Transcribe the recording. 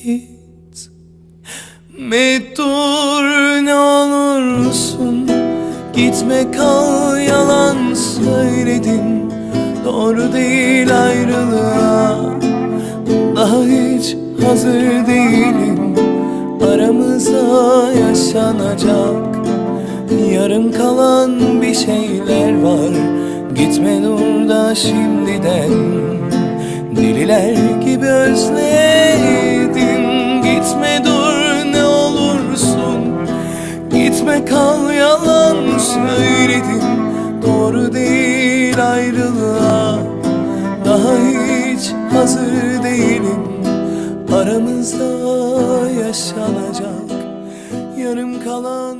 vakit Mi ne olursun. Gitme kal yalan söyledim Doğru değil ayrılığa. Daha hiç hazır değilim. Aramıza yaşanacak. Yarım kalan bir şeyler var. Gitme dur da şimdiden. Deliler gibi özle Gitme kal yalan söyledim Doğru değil ayrılığa. Daha hiç hazır değilim. Aramızda yaşanacak Yarım kalan